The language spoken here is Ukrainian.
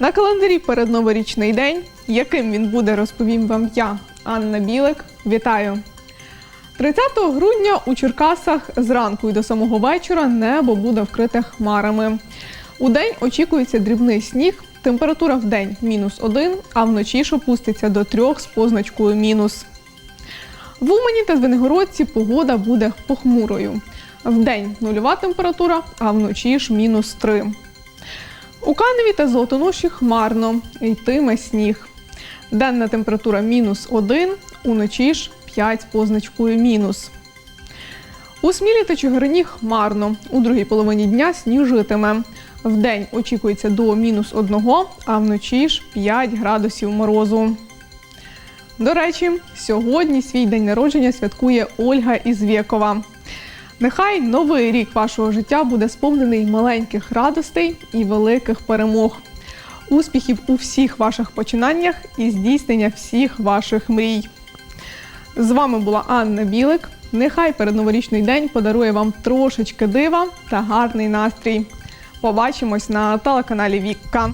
На календарі передноворічний день. Яким він буде, розповім вам я, Анна Білик. Вітаю! 30 грудня у Черкасах зранку і до самого вечора небо буде вкрите хмарами. У день очікується дрібний сніг. Температура в день мінус 1, а вночі ж опуститься до 3 з позначкою мінус. В Умані та Звенигородці погода буде похмурою. Вдень нульова температура, а вночі ж мінус 3. У Каневі та Золотоноші хмарно, йтиме сніг. Денна температура мінус 1, уночі ж 5 з позначкою мінус. У Смілі та Чигирині хмарно. У другій половині дня сніжитиме. Вдень очікується до мінус 1, а вночі ж 5 градусів морозу. До речі, сьогодні свій день народження святкує Ольга Ізвєкова. Нехай новий рік вашого життя буде сповнений маленьких радостей і великих перемог, успіхів у всіх ваших починаннях і здійснення всіх ваших мрій. З вами була Анна Білик. Нехай передноворічний день подарує вам трошечки дива та гарний настрій. Побачимось на телеканалі Вікка.